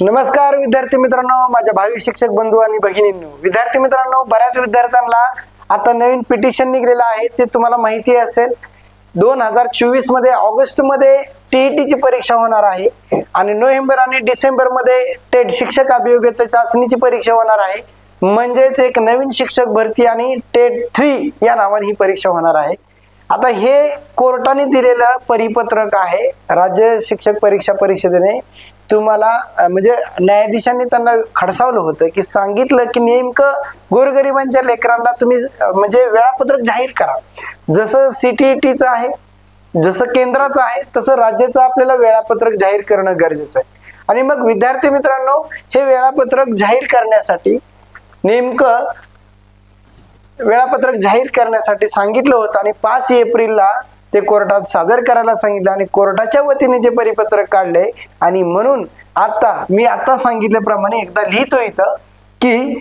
नमस्कार विद्यार्थी मित्रांनो माझ्या भावी शिक्षक बंधू आणि भगिनींनो. विद्यार्थी मित्रांनो बऱ्याच विद्यार्थ्यांना आता नवीन पिटिशन निघलेलं आहे ते तुम्हाला माहिती असेल. दोन हजार चोवीसमध्ये ऑगस्टमध्ये टीईटी ची परीक्षा होणार आहे आणि नोव्हेंबर आणि डिसेंबरमध्ये टेट शिक्षक अभियोग्यता चाचणीची परीक्षा होणार आहे. म्हणजेच एक नवीन शिक्षक भरती आणि टेट थ्री या नावाने ही परीक्षा होणार आहे. आता हे कोर्टाने दिलेलं परिपत्रक आहे राज्य शिक्षक परीक्षा परिषदेने. तुम्हाला म्हणजे न्यायाधीशांनी त्यांना खडसावलं होतं की सांगितलं की नेमकं गोरगरिबांच्या लेकरांना तुम्ही म्हणजे वेळापत्रक जाहीर करा. जसं सीटीईटीचं आहे जसं केंद्राचं आहे तसं राज्याचं आपल्याला वेळापत्रक जाहीर करणं गरजेचं आहे. आणि मग विद्यार्थी मित्रांनो हे वेळापत्रक जाहीर करण्यासाठी नेमकं वेळापत्रक जाहीर करण्यासाठी सांगितलं होतं आणि पाच एप्रिलला ते कोर्टात सादर करायला सांगितलं आणि कोर्टाच्या वतीने जे परिपत्रक काढले आणि म्हणून आता मी आता सांगितल्याप्रमाणे एकदा लिहितो इथं की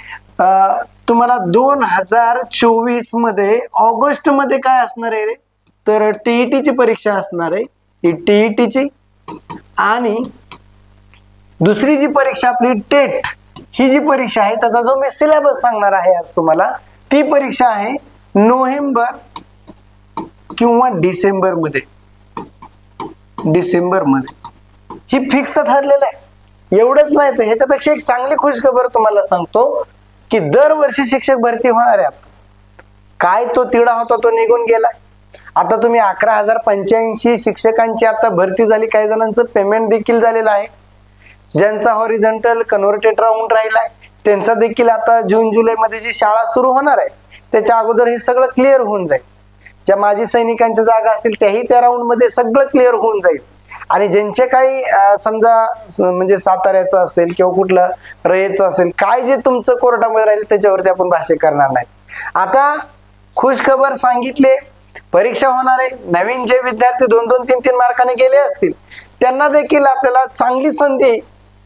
तुम्हाला दोन हजार चोवीसमध्ये ऑगस्टमध्ये काय असणार आहे रे? तर टीईटी ची परीक्षा असणार आहे. ही टीईटी ची. आणि दुसरी जी परीक्षा आपली टेट ही जी परीक्षा आहे त्याचा जो मी सिलेबस सांगणार आहे आज तुम्हाला ती परीक्षा आहे नोव्हेंबर किंवा डिसेंबरमध्ये डिसेंबरमध्ये ही फिक्स ठरलेलं आहे. एवढंच नाही तर ह्याच्यापेक्षा एक चांगली खुशखबर तुम्हाला सांगतो की दरवर्षी शिक्षक भरती होणार आहे काय तो तिडा होता तो निघून गेलाय. आता तुम्ही अकरा हजार पंच्याऐंशी शिक्षकांची आता भरती झाली. काही जणांचं पेमेंट देखील झालेलं आहे. ज्यांचा हॉरिझॉन्टल कन्व्हर्टेड राऊंड राहिलाय. त्यांचा देखील आता जून जुलैमध्ये जी शाळा सुरू होणार आहे त्याच्या अगोदर हे सगळं क्लिअर होऊन जाईल. ज्या माजी सैनिकांच्या जागा असतील त्याही त्या राऊंडमध्ये सगळं क्लिअर होऊन जाईल. आणि ज्यांचे काही समजा म्हणजे साताऱ्याचं असेल किंवा कुठलं रयेचं असेल काय जे तुमचं कोर्टामध्ये राहील त्याच्यावरती आपण भाष्य करणार नाही. आता खुशखबर सांगितले परीक्षा होणार आहे. नवीन जे विद्यार्थी दोन दोन तीन तीन मार्काने गेले असतील त्यांना देखील आपल्याला चांगली संधी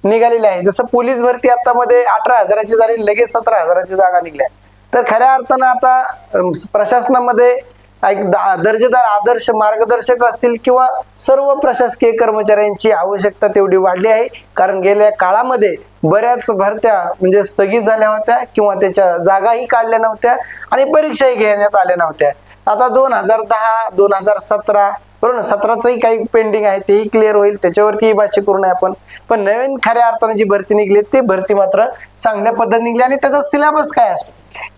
निघालेली आहे. जसं पोलीस भरती आता मध्ये अठरा हजाराची झाली लगेच सतरा हजाराची जागा निघल्या. तर खऱ्या अर्थानं आता प्रशासनामध्ये एक दर्जेदार आदर्श मार्गदर्शक असतील किंवा सर्व प्रशासकीय कर्मचाऱ्यांची आवश्यकता तेवढी वाढली आहे. कारण गेल्या काळामध्ये बऱ्याच भरत्या म्हणजे स्थगित झाल्या होत्या किंवा त्याच्या जागाही काढल्या नव्हत्या आणि परीक्षाही घेण्यात आल्या नव्हत्या. आता दोन हजार दहा दोन हजार सतरा बरोबर ना? सतराचंही काही पेंडिंग आहे तेही क्लिअर होईल. त्याच्यावरती भाषी करू आपण. पण नवीन खऱ्या अर्थाने जी भरती निघली ती भरती मात्र चांगल्या पद्धतीने निघली आणि त्याचा सिलेबस काय असतो?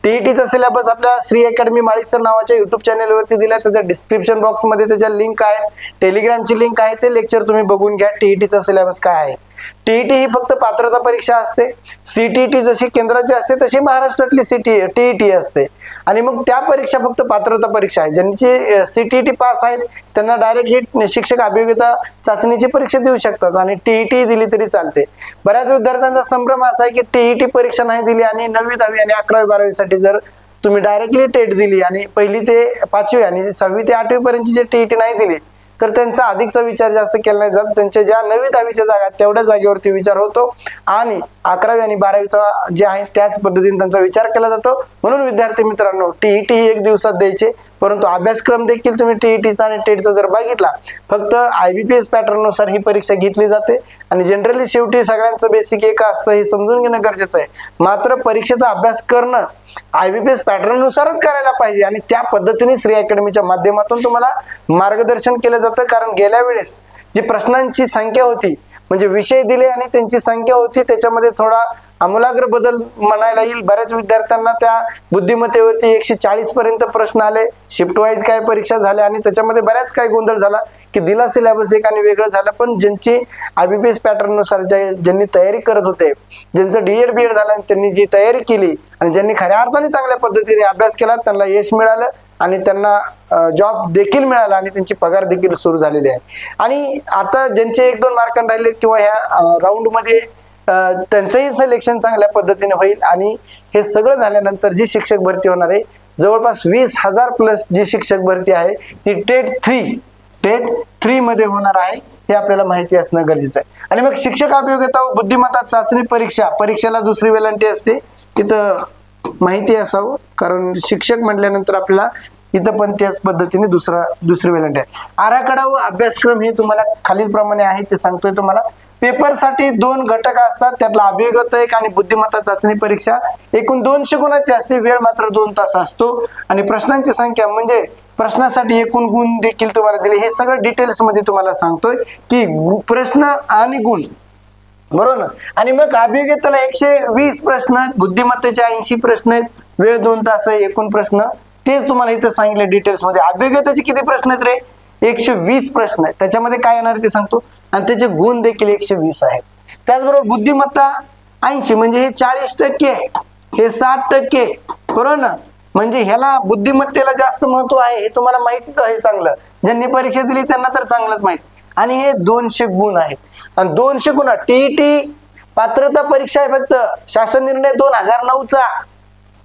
टीईटीचा सिलेबस आपल्या श्री अकॅडमी माळीसर नावाच्या युट्यूब चॅनलवरती दिला त्याच्या डिस्क्रिप्शन बॉक्समध्ये त्याच्या लिंक आहे टेलिग्रामची लिंक आहे. ते लेक्चर तुम्ही बघून घ्या. टीईटीचा सिलेबस काय आहे. टीईटी ही फक्त पात्रता परीक्षा असते. सीटीटी जशी केंद्राची असते तशी महाराष्ट्रातली सीटी टीईटी असते. आणि मग त्या परीक्षा फक्त पात्रता परीक्षा आहे ज्यांची सीटीईटी पास आहेत त्यांना डायरेक्ट ही शिक्षक अभियोग्यता चाचणीची परीक्षा देऊ शकतात आणि टीईटी दिली तरी चालते. बऱ्याच विद्यार्थ्यांचा संभ्रम असा आहे की टीईटी परीक्षा नाही दिली आणि नववी दहावी आणि अकरावी बारावीसाठी जर तुम्ही डायरेक्टली टेट दिली आणि पहिली ते पाचवी आणि सहावी ते आठवी पर्यंतची जे टीईटी नाही दिली तर त्यांचा अधिकचा विचार जास्त केला नाही जात. त्यांच्या ज्या नवी दहावीच्या जागा तेवढ्या जागेवरती विचार होतो. आणि अकरावी आणि बारावीचा जे आहे त्याच पद्धतीने त्यांचा विचार केला जातो. म्हणून विद्यार्थी मित्रांनो टीईटी ही एक दिवसात द्यायचे. परंतु अभ्यासक्रम देखील तुम्ही टीईटीचा आणि टेटचा जर बघितला फक्त आय बी पी एस पॅटर्ननुसार ही परीक्षा घेतली जाते. आणि जनरली शेवटी सगळ्यांचं बेसिक एक असतं हे समजून घेणं गरजेचं आहे. मात्र परीक्षेचा अभ्यास करणं आय बी पी एस पॅटर्ननुसारच करायला पाहिजे आणि त्या पद्धतीने श्री अकॅडमीच्या माध्यमातून तुम्हाला मार्गदर्शन केलं जातं. कारण गेल्या वेळेस जी प्रश्नांची संख्या होती म्हणजे विषय दिले आणि त्यांची संख्या होती त्याच्यामध्ये थोडा आमूलाग्र बदल म्हणायला येईल. बऱ्याच विद्यार्थ्यांना त्या बुद्धिमत्तेवरती एकशे चाळीस पर्यंत प्रश्न आले. शिफ्ट वाईज काय परीक्षा झाल्या आणि त्याच्यामध्ये बऱ्याच काही गोंधळ झाला की दिला सिलेबस एक आणि वेगळं झालं. पण ज्यांची आयबीपीएस पॅटर्ननुसार ज्यांनी तयारी करत होते ज्यांचं डीएड बीएड झालं आणि त्यांनी जी तयारी केली आणि ज्यांनी खऱ्या अर्थाने चांगल्या पद्धतीने अभ्यास केला त्यांना यश मिळालं. आणि त्यांना जॉब देखील मिळाला आणि त्यांची पगार देखील सुरू झालेली आहे. आणि आता ज्यांचे एक दोन मार्कांना राहिले किंवा ह्या राऊंडमध्ये त्यांचंही सिलेक्शन चांगल्या पद्धतीने होईल आणि हे सगळं झाल्यानंतर जी शिक्षक भरती होणार आहे जवळपास वीस हजार प्लस जी शिक्षक भरती आहे ती टेट थ्री टेट थ्री मध्ये होणार आहे हे आपल्याला माहिती असणं गरजेचं आहे. आणि मग शिक्षक अभियोग्यता बुद्धिमत्ता चाचणी परीक्षा परीक्षेला दुसरी वेलांटी असते तिथं माहिती असावं. कारण शिक्षक म्हटल्यानंतर आपल्याला इथं पण त्याच पद्धतीने दुसरा दुसरी वेलंट आहे. आराखडा व अभ्यासक्रम हे तुम्हाला खालील प्रमाणे आहे ते सांगतोय तुम्हाला. पेपरसाठी दोन घटक असतात. त्यातला अभिगत एक आणि बुद्धिमत्ता चाचणी परीक्षा. एकूण दोनशे गुणाची असते वेळ मात्र दोन तास असतो. आणि प्रश्नांची संख्या म्हणजे प्रश्नासाठी एकूण गुण देखील तुम्हाला दिले. हे सगळं डिटेल्समध्ये तुम्हाला सांगतोय की गु- प्रश्न आणि गुण बरोबर ना? आणि मग अभियोग्यतेला एकशे वीस प्रश्न आहेत बुद्धिमत्तेचे ऐंशी प्रश्न आहेत वेळ दोन तास आहे एकूण प्रश्न. तेच तुम्हाला इथं सांगितले डिटेल्समध्ये. अभियोग्यतेचे किती प्रश्न आहेत रे? एकशे वीस प्रश्न आहेत. त्याच्यामध्ये काय येणार ते सांगतो. आणि त्याचे गुण देखील एकशे वीस आहेत. त्याचबरोबर बुद्धिमत्ता ऐंशी म्हणजे हे चाळीस टक्के हे साठ टक्के बरोबर ना? म्हणजे ह्याला बुद्धिमत्तेला जास्त महत्त्व आहे हे तुम्हाला माहितीच आहे चांगलं. ज्यांनी परीक्षा दिली त्यांना तर चांगलंच माहिती. आणि हे दोनशे गुण आहेत. आणि दोनशे गुण टीईटी पात्रता परीक्षा आहे फक्त. शासन निर्णय दोन हजार नऊचा.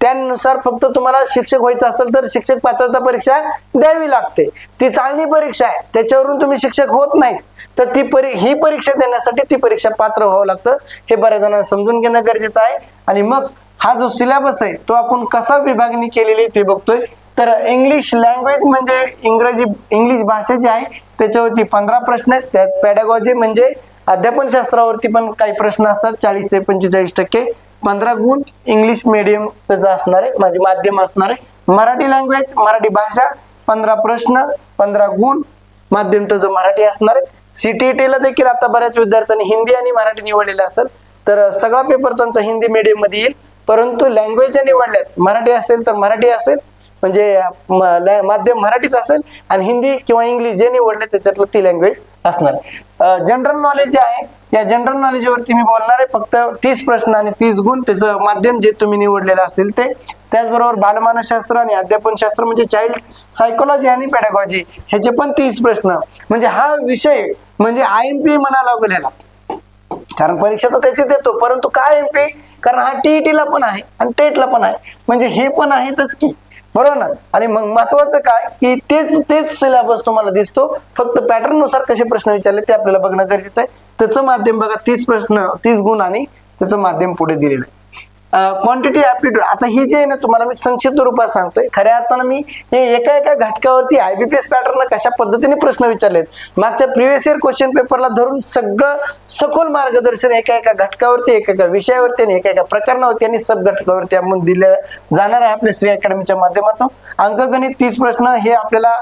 त्यानुसार फक्त तुम्हाला शिक्षक व्हायचं असेल तर शिक्षक पात्रता परीक्षा द्यावी लागते. ती चांगली परीक्षा आहे. त्याच्यावरून तुम्ही शिक्षक होत नाही. तर ती परी ही परीक्षा देण्यासाठी ती परीक्षा पात्र व्हावं लागतं. हे बऱ्याच जणांना समजून घेणं गरजेचं आहे. आणि मग हा जो सिलेबस आहे तो आपण कसा विभागणी केलेली आहे ते बघतोय. तर इंग्लिश लँग्वेज म्हणजे इंग्रजी इंग्लिश भाषा जी आहे त्याच्यावरती पंधरा प्रश्न आहेत. त्यात पॅडागॉजी म्हणजे अध्यापन शास्त्रावरती पण काही प्रश्न असतात. चाळीस ते पंचेचाळीस टक्के. पंधरा गुण इंग्लिश मिडियम त्याचं असणार आहे म्हणजे माध्यम असणार. आहे मराठी लँग्वेज मराठी भाषा पंधरा प्रश्न पंधरा गुण माध्यम त्याचं मराठी असणार आहे. CTET ला देखील आता बऱ्याच विद्यार्थ्यांनी हिंदी आणि मराठी निवडलेलं असेल तर सगळा पेपर त्यांचा हिंदी मीडियममध्ये येईल. परंतु लँग्वेज निवडल्यात मराठी असेल तर मराठी असेल म्हणजे माध्यम मराठीच असेल आणि हिंदी किंवा इंग्लिश जे निवडले त्याच्यातलं ती लँग्वेज असणार. जनरल नॉलेज जे आहे या जनरल नॉलेजवरती मी बोलणार आहे. फक्त तीस प्रश्न आणि तीस गुण त्याचं माध्यम जे तुम्ही निवडलेलं असेल ते. त्याचबरोबर बालमानसशास्त्र आणि अध्यापनशास्त्र म्हणजे चाइल्ड सायकोलॉजी आणि पेडागॉजी ह्याचे पण तीस प्रश्न. म्हणजे हा विषय म्हणजे आय एम पी म्हणा लागलेला कारण परीक्षा तर त्याची देतो परंतु काय एम पी कारण हा टीईटी ला पण आहे आणि टेटला पण आहे. म्हणजे हे पण आहेतच की. बरोबर ना? आणि मग महत्वाचं काय? की तेच तेच सिलेबस तुम्हाला दिसतो. फक्त पॅटर्ननुसार कसे प्रश्न विचारले ते आपल्याला बघणं गरजेचं आहे. त्याचं माध्यम बघा तीस प्रश्न तीस गुण आणि त्याचं माध्यम पुढे दिलेलं आहे. क्वांटिटी ऍप्टिट्यूड आता ही जे आहे ना तुम्हाला मी संक्षिप्त रूपात सांगतोय. खऱ्या अर्थानं मी हे एका एका घटकावरती आयबीपीएस पॅटर्न कशा पद्धतीने प्रश्न विचारलेत मागच्या प्रिव्हियस इयर क्वेश्चन पेपरला धरून सगळं सखोल मार्गदर्शन एका एका घटकावरती एका एका विषयावरती आणि एका एका प्रकरणावरती आणि सब घटकावरती आपण दिलं जाणार आहे आपल्या श्री अकॅडमीच्या माध्यमातून. अंकगणित तीस प्रश्न हे आपल्याला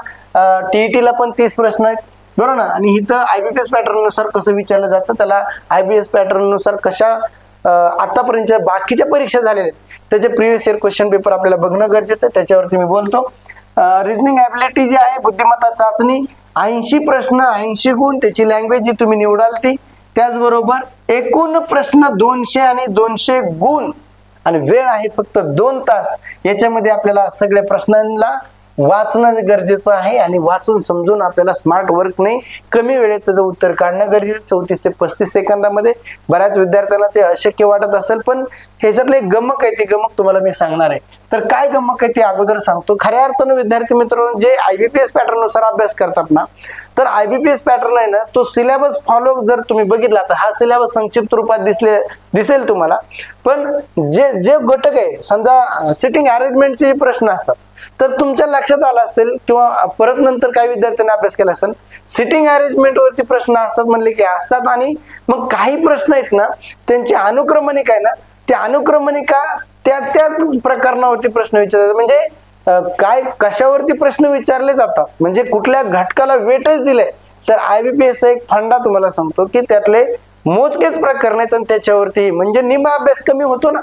टीईटी ला पण तीस प्रश्न आहेत. बरोबर ना? आणि इथं आयबीपीएस पॅटर्ननुसार कसं विचारलं जातं? त्याला आयबीएस पॅटर्ननुसार कशा अं, आतापर्यंत बाकीच्या परीक्षा झालेल्या आहेत त्याचे प्रिव्हियस इयर क्वेश्चन पेपर आपल्याला बघणं गरजेचं आहे त्याच्यावरती मी बोलतो. रिझनिंग ॲबिलिटी जी आहे बुद्धिमत्ता चाचणी ऐंशी प्रश्न ऐंशी गुण त्याची लँग्वेज जी तुम्ही निवडाल ती त्याचबरोबर एकूण प्रश्न दोनशे आणि दोनशे गुण आणि वेळ आहे फक्त दोन तास याच्यामध्ये आपल्याला सगळ्या प्रश्नांना वाचणं गरजेचं आहे आणि वाचून समजून आपल्याला स्मार्ट वर्क नाही कमी वेळेत त्याचं उत्तर काढणं गरजेचं. चौतीस ते पस्तीस सेकंदामध्ये बऱ्याच विद्यार्थ्यांना ते अशक्य वाटत असेल पण ह्याच्यातलं एक गमक आहे ती गमक तुम्हाला मी सांगणार आहे. तर काय गमक आहे ते अगोदर सांगतो. खऱ्या अर्थानं विद्यार्थी मित्रांनो जे आयबीपीएस पॅटर्ननुसार अभ्यास करतात ना तर आयबीपीएस पॅटर्न आहे ना तो सिलेबस फॉलो जर तुम्ही बघितला तर हा सिलेबस संक्षिप्त रूपात दिसले दिसेल तुम्हाला. पण जे जे घटक आहे समजा सिटिंग अरेंजमेंटचे प्रश्न असतात. तर तुमच्या लक्षात आलं असेल किंवा परत नंतर काही विद्यार्थ्यांनी अभ्यास केला असेल सिटिंग अरेंजमेंट वरती प्रश्न असतात म्हणले की असतात आणि मग काही प्रश्न आहेत ना त्यांची अनुक्रमणिका आहे ना त्या अनुक्रमणिका त्या त्याच प्रकरणावरती प्रश्न विचारतात. म्हणजे काय कशावरती प्रश्न विचारले जातात? म्हणजे कुठल्या घटकाला वेटच दिले तर आयबीपीएस एक फंडा तुम्हाला सांगतो की त्यातले मोजकेच प्रकरण आहेत आणि त्याच्यावरती म्हणजे निम अभ्यास कमी होतो ना.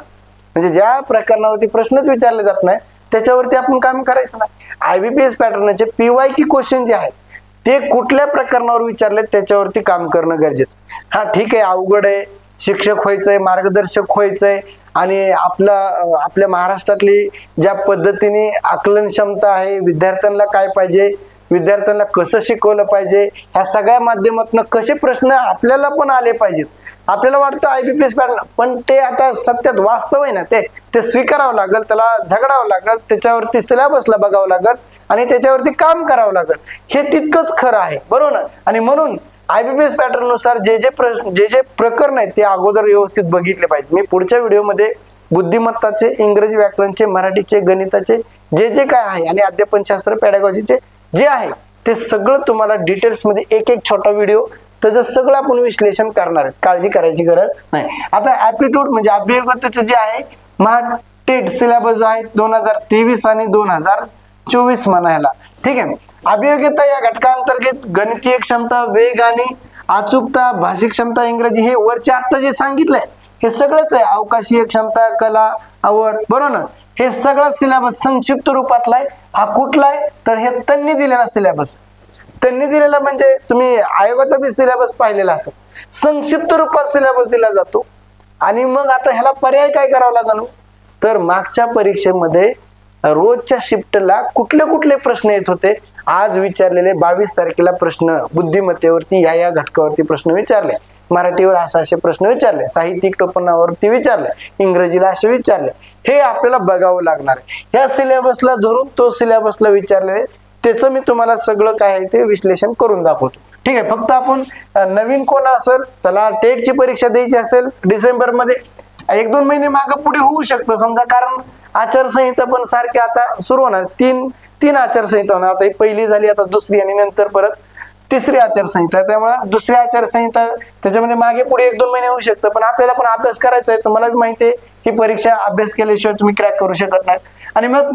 म्हणजे ज्या प्रकरणावरती प्रश्नच विचारले जात नाही त्याच्यावरती आपण काम करायचं नाही. आयबीपीएस पॅटर्नचे पीवाय की क्वेश्चन जे आहेत ते कुठल्या प्रकरणावर विचारले त्याच्यावरती काम करणं गरजेचं हा ठीक आहे अवघड आहे शिक्षक व्हायचंय मार्गदर्शक व्हायचंय आणि आपला आपल्या महाराष्ट्रातली ज्या पद्धतीने आकलन क्षमता आहे विद्यार्थ्यांना काय पाहिजे विद्यार्थ्यांना कसं शिकवलं पाहिजे ह्या सगळ्या माध्यमातून कसे प्रश्न आपल्याला पण आले पाहिजेत. आपल्याला वाटतं आयबीपीएस पॅटर्न पण ते आता सत्यात वास्तव आहे ना ते ते स्वीकारावं लागेल त्याला झगडावं लागेल त्याच्यावरती सिलेबसला बघावं लागेल आणि त्याच्यावरती काम करावं लागेल. हे तितकंच खरं आहे बरोबर ना? आणि म्हणून आयबीपीएस पॅटर्ननुसार जे जे प्रश्न जे जे प्रकरण आहेत ते अगोदर व्यवस्थित बघितले पाहिजे. मी पुढच्या व्हिडिओमध्ये बुद्धिमत्ताचे इंग्रजी व्याकरणचे मराठीचे गणिताचे जे जे काय आहे आणि अध्यापनशास्त्र पॅडागॉजीचे जे आहे ते सगळं तुम्हाला डिटेल्समध्ये एक एक छोटा व्हिडिओ त्याचं सगळं आपण विश्लेषण करणार आहे काळजी करायची गरज नाही. आता ऍप्टिट्यूड म्हणजे अभियोग्यतेचं जे आहे महा टेट सिलेबस जो आहे दोन हजार तेवीस आणि दोन हजार चोवीस म्हणायला. ठीक आहे. अभियोग्यता या घटकांतर्गत गणितीय क्षमता वेग आणि अचूकता भाषिक क्षमता इंग्रजी हे वरचे आता जे सांगितलंय हे सगळंच आहे. अवकाशीय क्षमता कला आवड बरोबर ना? हे सगळं सिलेबस संक्षिप्त रूपातला आहे. हा कुठला आहे? तर हे त्यांनी दिलेला सिलेबस त्यांनी दिलेला म्हणजे तुम्ही आयोगाचा बी सिलेबस पाहिलेला असेल. संक्षिप्त रूपात सिलेबस दिला जातो. आणि मग आता ह्याला पर्याय काय करावा लागेल? तर मागच्या परीक्षेमध्ये रोजच्या शिफ्टला कुठले कुठले प्रश्न येत होते? आज विचारलेले बावीस तारखेला प्रश्न बुद्धिमत्तेवरती या या घटकावरती प्रश्न विचारले. मराठीवर असे असे प्रश्न विचारले. साहित्यिक टोपणावरती विचारले. इंग्रजीला असे विचारले. हे आपल्याला बघावं लागणार आहे. ह्या सिलेबसला धरून तो सिलेबसला विचारलेले त्याचं मी तुम्हाला सगळं काय आहे ते विश्लेषण करून दाखवतो. ठीक आहे फक्त आपण नवीन कोण असेल त्याला टेटची परीक्षा द्यायची असेल डिसेंबरमध्ये एक दोन महिने मागे पुढे होऊ शकतं. समजा कारण आचारसंहिता पण सारखी आता सुरू होणार. तीन तीन आचारसंहिता होणार. आता ही पहिली झाली आता दुसरी आणि नंतर परत तिसरी आचारसंहिता. त्यामुळे दुसरी आचारसंहिता त्याच्यामध्ये मागे पुढे एक दोन महिने होऊ शकतं. पण आपल्याला पण अभ्यास करायचा आहे. तुम्हाला माहिती आहे ही परीक्षा अभ्यास केल्याशिवाय तुम्ही क्रॅक करू शकत नाही. आणि मग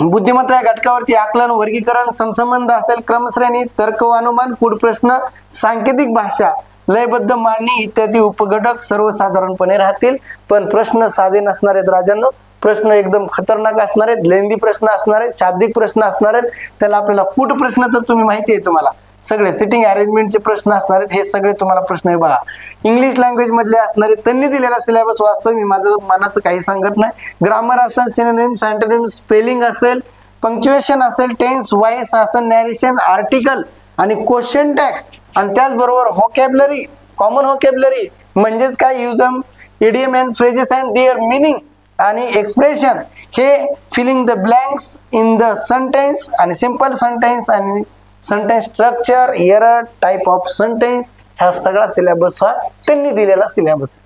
बुद्धिमत्ता या घटकावरती आकलन वर्गीकरण समसंबंध असेल क्रमश्रेणी तर्क व अनुमान प्रश्न सांकेतिक भाषा लयबद्ध मांडणी इत्यादी उपघटक सर्वसाधारणपणे राहतील. पण प्रश्न साधे नसणार आहेत राजांनो. प्रश्न एकदम खतरनाक असणार आहेत लेंदी प्रश्न असणार आहेत शाब्दिक प्रश्न असणार आहेत. त्याला आपल्याला कुठ प्रश्न तर तुम्ही माहिती आहे तुम्हाला. सगळे सिटिंग अरेंजमेंटचे प्रश्न असणार आहेत हे सगळे तुम्हाला प्रश्न आहे बघा. इंग्लिश लँग्वेज मधले असणारे त्यांनी दिलेला सिलेबस वाचतोय मी माझं मनाचं काही सांगत नाही. ग्रामर असेल सिनेम सॅन्टोनिम स्पेलिंग असेल पंक्च्युएशन असेल टेन्स वाईस असेल नॅरेशन आर्टिकल आणि क्वेश्चन टॅग आणि त्याचबरोबर होकॅबलरी कॉमन होकॅबलरी म्हणजेच काय? Usage idiom and phrases and their meaning आणि एक्सप्रेशन हे filling the blanks in the sentence आणि सिंपल सेंटेन्स आणि sentence structure error type of sentence ह्या सगळा सिलेबस हा त्यांनी दिलेला सिलेबस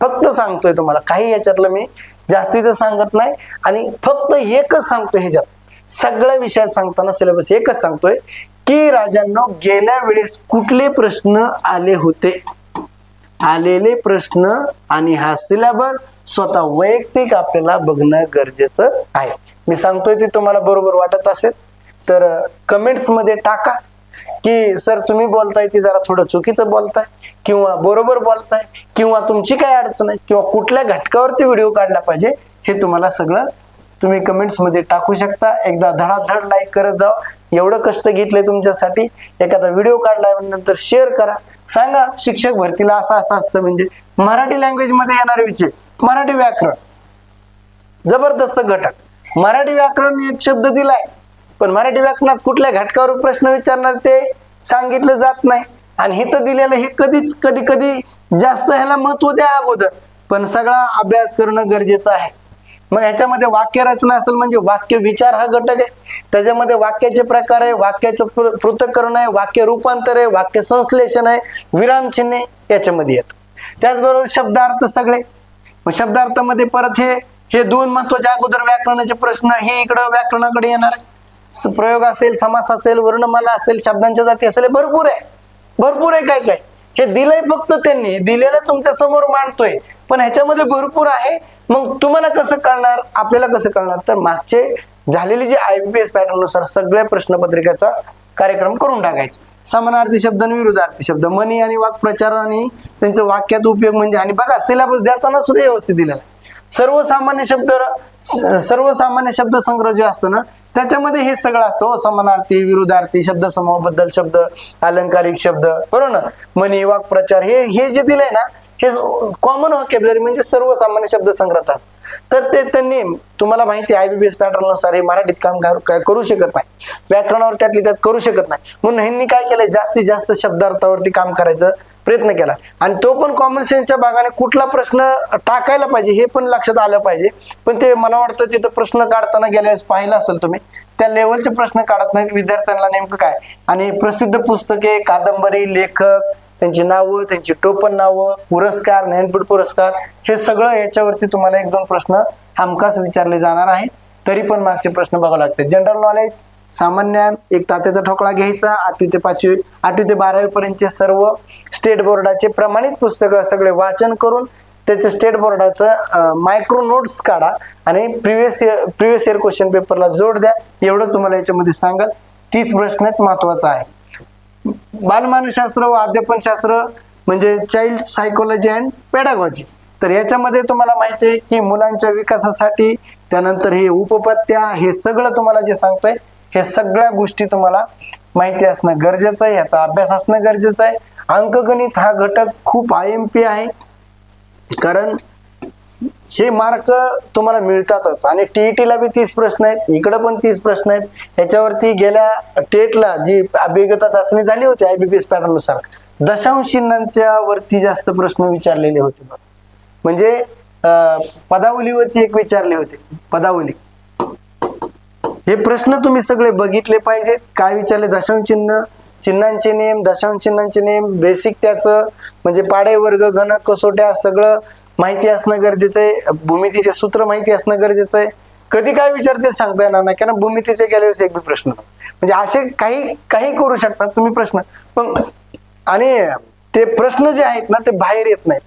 फक्त सांगतोय तुम्हाला काही याच्यातलं मी जास्तीचं सांगत नाही आणि फक्त एकच सांगतोय ह्याच्यात. सगळ्या विषयात सांगताना सिलेबस एकच सांगतोय की राजांनो गेल्या वेळेस कुठले प्रश्न आले होते? आलेले प्रश्न आणि हा सिलेबस स्वतः वैयक्तिक आपल्याला बघणं गरजेचं आहे. मी सांगतोय ते तुम्हाला बरोबर वाटत असेल. तर कमेंट्समध्ये टाका की सर तुम्ही बोलताय ती जरा थोडं चुकीचं बोलताय किंवा बरोबर बोलताय किंवा तुमची काय अडचण आहे किंवा कुठल्या घटकावरती व्हिडिओ काढला पाहिजे हे तुम्हाला सगळं तुम्ही कमेंट्समध्ये टाकू शकता. एकदा धडाधड लाईक करत जा एवढं कष्ट घेतले तुमच्यासाठी. एखादा व्हिडिओ काढल्यानंतर शेअर करा. सांगा शिक्षक भरतीला असं असं असतं म्हणजे मराठी लँग्वेजमध्ये येणारे विषय मराठी व्याकरण. जबरदस्त घटक. मराठी व्याकरण एक शब्द दिलाय. पण मराठी व्याकरणात कुठल्या घटकावर प्रश्न विचारणार ते सांगितलं जात नाही. आणि हे तर दिलेलं हे कधीच कधी कधी जास्त ह्याला महत्त्व द्या अगोदर. पण सगळा अभ्यास करणं गरजेचं आहे. मग ह्याच्यामध्ये वाक्य रचना असेल म्हणजे वाक्य विचार हा घटक आहे. त्याच्यामध्ये वाक्याचे प्रकार आहे वाक्याचं पृ- पृथक्करण आहे वाक्य रूपांतर आहे वाक्य संश्लेषण आहे विरामचिन्हे याच्यामध्ये येत त्याचबरोबर शब्दार्थ सगळे. मग शब्दार्थामध्ये परत हे हे दोन महत्त्वाचे अगोदर व्याकरणाचे प्रश्न हे इकडं व्याकरणाकडे येणार आहे. प्रयोग असेल समास असेल वर्णमाला असेल शब्दांच्या जाती असेल भरपूर आहे. भरपूर आहे काय काय हे दिलंय फक्त त्यांनी. दिलेलं तुमच्यासमोर मांडतोय. पण ह्याच्यामध्ये भरपूर आहे. मग तुम्हाला कसं कळणार? आपल्याला कसं कळणार? तर मागचे झालेली जी आयबीपीएस पॅटर्ननुसार सगळ्या प्रश्नपत्रिकेचा कार्यक्रम करून टाकायचा. समानार्थी शब्द आणि विरुद्धार्थी शब्द. मनी आणि वाक्प्रचार आणि त्यांच्या वाक्यात उपयोग म्हणजे आणि बघा सिलेबस देताना सुद्धा व्यवस्थित दिलेला सर्वसामान्य शब्द सर्वसामान्य शब्द संग्रह जे असतं ना त्याच्यामध्ये हे सगळं असतं हो, समानार्थी विरुद्धार्थी शब्द समूहाबद्दल शब्द अलंकारिक शब्द बरोबर ना? मनी वाक्प्रचार हे हे जे दिलंय ना हे कॉमन वॉकॅबलरी म्हणजे सर्वसामान्य शब्द संग्रह असतात तर ते त्यांनी तुम्हाला माहिती आहे आयबीबीएस पॅटर्ननुसार हे मराठीत काम काय करू शकत नाही. व्याकरणावर त्यातली त्यात करू शकत नाही. म्हणून ह्यांनी काय केलंय? जास्तीत जास्त शब्दार्थावरती काम करायचं प्रयत्न केला. आणि तो पण कॉमन सेन्सच्या भागाने कुठला प्रश्न टाकायला पाहिजे हे पण लक्षात आलं पाहिजे. पण ते मला वाटतं तिथं प्रश्न काढताना गेल्यास पाहिलं असेल तुम्ही त्या लेवलचे प्रश्न काढत नाहीत. विद्यार्थ्यांना नेमकं काय? आणि प्रसिद्ध पुस्तके कादंबरी लेखक त्यांची नावं त्यांची टोपण नावं पुरस्कार ज्ञानपीठ पुरस्कार हे सगळं याच्यावरती तुम्हाला एक दोन प्रश्न हमखास विचारले जाणार आहे तरी पण मागचे प्रश्न बघावे लागते जनरल नॉलेज सामान्य एक तात्याचा ठोकळा घ्यायचा आठवी ते पाचवी आठवी ते बारावी पर्यंतचे सर्व स्टेट बोर्डाचे प्रमाणित पुस्तकं सगळे वाचन करून त्याचे स्टेट बोर्डाचं मायक्रो नोट्स काढा आणि previous year previous year question पेपरला जोड द्या. एवढं तुम्हाला याच्यामध्ये सांगाल. तीस प्रश्न महत्त्वाचा आहे. बालमानसशास्त्र व अध्यापनशास्त्र म्हणजे चाइल्ड सायकोलॉजी अँड पेडागॉजी तर याच्यामध्ये तुम्हाला माहिती आहे की मुलांच्या विकासासाठी त्यानंतर हे उपपत्त्या हे सगळं तुम्हाला जे सांगतोय हे सगळ्या गोष्टी तुम्हाला माहिती असणं गरजेचं आहे. याचा अभ्यास असणं गरजेचं आहे. अंकगणित हा घटक खूप आय एम पी आहे. कारण हे मार्क तुम्हाला मिळतातच. आणि टीईटी ला बी तीस प्रश्न आहेत इकडं पण तीस प्रश्न आहेत. ह्याच्यावरती गेल्या टेटला जी अभिज्ञता चाचणी झाली होती आयबीपीएस पॅटर्ननुसार दशांश चिन्हांच्या वरती जास्त प्रश्न विचारलेले होते म्हणजे पदावलीवरती एक विचारले होते पदावली. हे प्रश्न तुम्ही सगळे बघितले पाहिजेत. काय विचारले? दशांश चिन्ह चिन्हांचे नेम दशांश चिन्हांचे नेम बेसिक त्याचं म्हणजे पाडे वर्ग घन कसोट्या सगळं माहिती असणं गरजेचं आहे. भूमितीचे सूत्र माहिती असणं गरजेचं आहे. कधी काय विचारते सांगता येणार नाही. कारण भूमितीचे गेल्यावेळेस एक बी प्रश्न म्हणजे असे काही काही करू शकतात तुम्ही प्रश्न. पण आणि ते प्रश्न जे आहेत ना ते बाहेर येत नाहीत.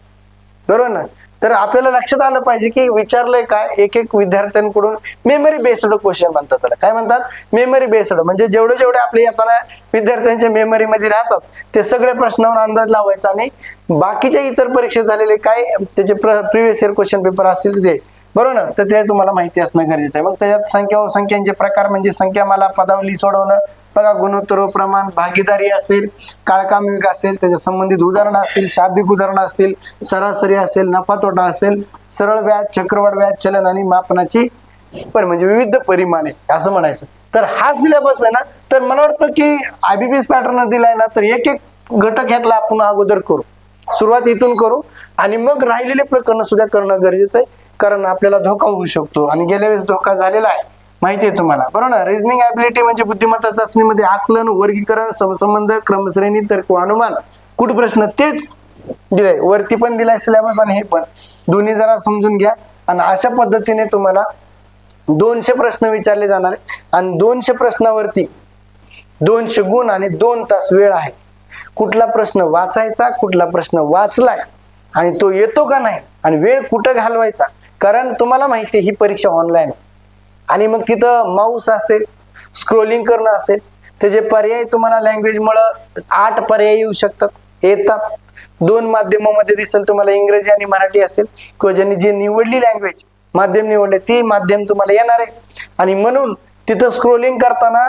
बरोबर ना? तर आपल्याला लक्षात आलं पाहिजे की विचारलंय काय एक एक विद्यार्थ्यांकडून मेमरी बेस्ड क्वेश्चन म्हणतात त्याला. काय म्हणतात? मेमरी बेस्ड म्हणजे जेवढे जेवढे आपले येताना विद्यार्थ्यांच्या मेमरीमध्ये राहतात ते सगळे प्रश्नावर अंदाज लावायचा आणि बाकीच्या इतर परीक्षेत झालेले काय त्याचे प्रिव्हियस इयर क्वेश्चन पेपर असतील ते. बरोबर ना? तर ते तुम्हाला माहिती असणं गरजेचं आहे. मग त्याच्यात संख्या व संख्यांचे प्रकार म्हणजे संख्या मला पदावली सोडवणं बघा गुणोत्तर प्रमाण भागीदारी असेल काळकामिक असेल त्याच्या संबंधित उदाहरणं असतील शाब्दिक उदाहरणं असतील सरासरी असेल नफा तोटा असेल सरळ व्याज चक्रवाढ व्याज चलन आणि मापनाची पर म्हणजे विविध परिमाणे असं म्हणायचं. तर हा सिलेबस आहे ना तर मला वाटतं की आयबीपीएस पॅटर्न दिलाय ना तर एक एक घटक ह्यातला आपण अगोदर करू. सुरुवात इथून करू आणि मग राहिलेले प्रकरण सुद्धा करणं गरजेचं आहे कारण आपल्याला धोका होऊ शकतो. आणि गेल्या वेळेस धोका झालेला आहे. माहिती आहे तुम्हाला. बरोबर ना? रिझनिंग ॲबिलिटी म्हणजे बुद्धिमत्ता चाचणीमध्ये आकलन वर्गीकरण समसंबंध क्रमश्रेणी तर्क अनुमान. कुठ प्रश्न? तेच दिलाय. वरती पण दिलाय सिलेबस आणि हे पण. दोन्ही जरा समजून घ्या. आणि अशा पद्धतीने तुम्हाला दोनशे प्रश्न विचारले जाणार आहे आणि दोनशे प्रश्नावरती दोनशे गुण आणि दोन तास वेळ आहे. कुठला प्रश्न वाचायचा कुठला प्रश्न वाचलाय? आणि तो येतो का नाही? आणि वेळ कुठं घालवायचा? कारण तुम्हाला माहिती आहे ही परीक्षा ऑनलाईन आहे. आणि मग तिथं माऊस असेल स्क्रोलिंग करणं असेल त्याचे पर्याय तुम्हाला लँग्वेजमुळं आठ पर्याय येऊ शकतात. येतात. दोन माध्यमामध्ये दिसेल तुम्हाला इंग्रजी आणि मराठी असेल किंवा ज्यांनी जी निवडली लँग्वेज माध्यम निवडले ती माध्यम तुम्हाला येणार आहे. आणि म्हणून तिथं स्क्रोलिंग करताना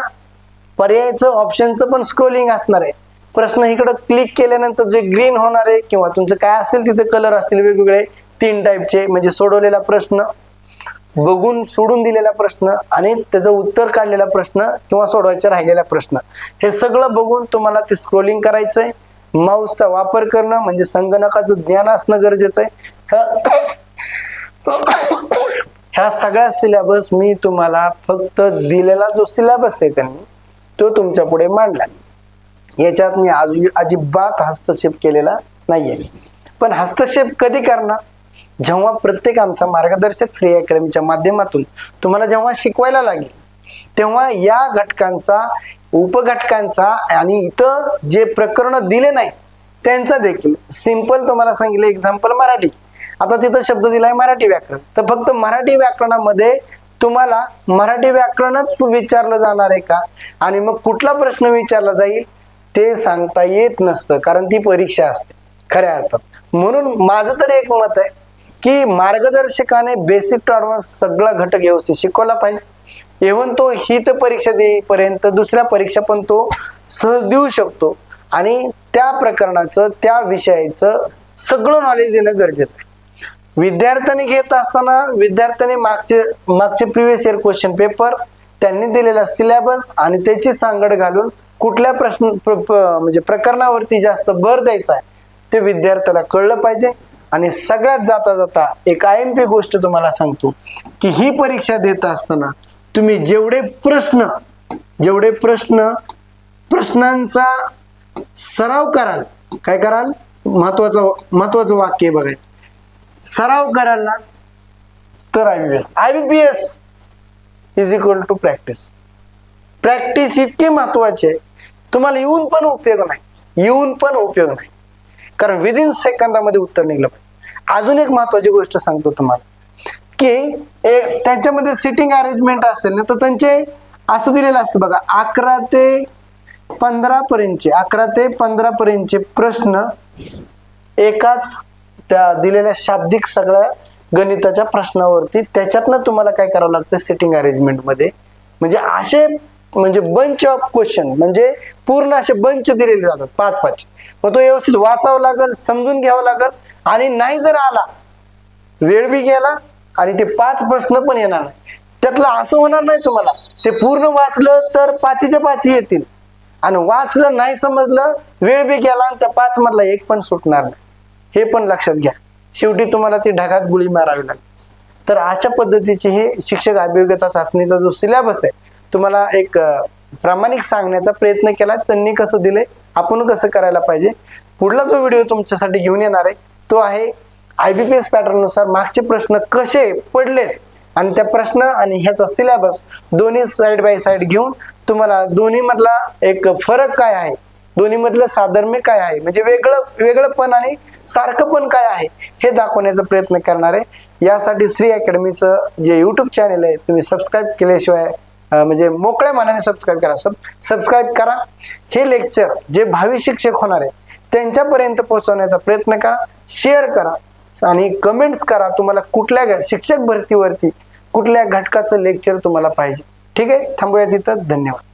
पर्यायचं ऑप्शनचं पण स्क्रोलिंग असणार आहे. प्रश्न इकडं क्लिक केल्यानंतर जे ग्रीन होणार आहे किंवा तुमचं काय असेल तिथे कलर असतील वेगवेगळे तीन टाईपचे म्हणजे सोडवलेला प्रश्न. बघून सोडून दिलेला प्रश्न आणि त्याचं उत्तर काढलेला प्रश्न किंवा सोडवायचा राहिलेला प्रश्न. हे सगळं बघून तुम्हाला ते स्क्रोलिंग करायचंय. माऊसचा वापर करणं म्हणजे संगणकाचं ज्ञान असणं गरजेचं आहे. ह्या सगळ्या सिलेबस मी तुम्हाला फक्त दिलेला जो सिलेबस आहे त्यांनी तो तुमच्यापुढे मांडला. याच्यात मी आज अजिबात हस्तक्षेप केलेला नाहीये. पण हस्तक्षेप कधी करणार? जेव्हा प्रत्येक आमचा मार्गदर्शक श्री अकॅडमीच्या माध्यमातून तुम्हाला जेव्हा शिकवायला लागेल तेव्हा या घटकांचा उपघटकांचा आणि इथं जे प्रकरण दिले नाही त्यांचा देखील. सिंपल तुम्हाला सांगितलं एक्झाम्पल मराठी. आता तिथं शब्द दिलाय मराठी व्याकरण. तर फक्त मराठी व्याकरणामध्ये तुम्हाला मराठी व्याकरणच विचारलं जाणार आहे का? आणि मग कुठला प्रश्न विचारला जाईल ते सांगता येत नसतं कारण ती परीक्षा असते. खऱ्या अर्थात. म्हणून माझं तर एक मत आहे की मार्गदर्शकाने बेसिक टू ॲडव्हान्स सगळा घटक व्यवस्थित शिकवला पाहिजे. इव्हन तो हित परीक्षा देईपर्यंत दुसऱ्या परीक्षा पण तो सहज देऊ शकतो. आणि त्या प्रकरणाचं त्या विषयाचं सगळं नॉलेज देणं गरजेचं आहे. विद्यार्थ्यांनी घेत असताना विद्यार्थ्यांनी मागचे मागचे प्रिव्हियस इयर क्वेश्चन पेपर त्यांनी दिलेला सिलेबस आणि त्याची सांगड घालून कुठल्या प्रश्न म्हणजे प्रकरणावरती जास्त भर द्यायचा आहे ते विद्यार्थ्याला कळलं पाहिजे. आणि सगळ्यात जाता जाता एक आय एम पी गोष्ट तुम्हाला सांगतो की ही परीक्षा देत असताना तुम्ही जेवढे प्रश्न जेवढे प्रश्न प्रश्नांचा सराव कराल काय कराल? महत्वाचं महत्वाचं वाक्य बघाय बघा. सराव कराल ना तर I B S I B P S is equal to practice practice इतकी महत्वाची आहे तुम्हाला येऊन पण उपयोग नाही. येऊन पण उपयोग नाही. कारण विदिन सेकंदामध्ये उत्तर निघलं पाहिजे. अजून एक महत्वाची गोष्ट सांगतो तुम्हाला की ए- त्यांच्यामध्ये सिटिंग अरेंजमेंट असेल ना तर त्यांचे असं दिलेलं असतं बघा अकरा ते पंधरा पर्यंतचे अकरा ते पंधरा पर्यंतचे प्रश्न एकाच त्या दिलेल्या शाब्दिक सगळ्या गणिताच्या प्रश्नावरती त्याच्यातनं तुम्हाला काय करावं लागतं सिटिंग अरेंजमेंटमध्ये म्हणजे असे म्हणजे बंच ऑफ क्वेश्चन म्हणजे पूर्ण असे बंच दिलेले जातात पाच पाच. मग तो व्यवस्थित वाचावं लागेल समजून घ्यावं लागेल आणि नाही जर आला वेळ बी गेला आणि ते पाच प्रश्न पण येणार नाही. त्यातलं असं होणार नाही तुम्हाला. ते पूर्ण वाचलं तर पाचीच्या पाची येतील. आणि वाचलं नाही समजलं वेळ बी गेला आणि त्या पाच मधला एक पण सुटणार नाही. हे पण लक्षात घ्या. शेवटी तुम्हाला ती ढगात गुळी मारावी लागेल तर अशा पद्धतीचे हे शिक्षक अभियोग्यता चाचणीचा जो सिलेबस आहे तुम्हाला एक प्रामाणिक सांगण्याचा प्रयत्न केला त्यांनी कसं दिले आपण कसं करायला पाहिजे. पुढला जो व्हिडिओ तुमच्यासाठी घेऊन येणार आहे तो आहे आयबीपीएस पॅटर्ननुसार मागचे प्रश्न कसे पडलेत? आणि त्या प्रश्न आणि ह्याचा सिलेबस दोन्ही साइड बाय साइड घेऊन तुम्हाला दोन्ही मधला एक फरक काय आहे? दोन्ही मधलं साधर्म्य काय आहे? म्हणजे वेगळं वेगळं पण आणि सारखं पण काय आहे? हे दाखवण्याचा प्रयत्न करणार आहे. यासाठी श्री अकॅडमीचं जे युट्यूब चॅनल आहे तुम्ही सबस्क्राईब केल्याशिवाय म्हणजे मोकळ्या मनाने सबस्क्राईब करा. सब सबस्क्राईब करा. हे लेक्चर जे भावी शिक्षक होणार आहे त्यांच्यापर्यंत पोहोचवण्याचा प्रयत्न करा. शेअर करा. आणि कमेंट्स करा. तुम्हाला कुठल्या शिक्षक भरतीवरती कुठल्या घटकाचं लेक्चर तुम्हाला पाहिजे. ठीक आहे? थांबूया तिथं. धन्यवाद.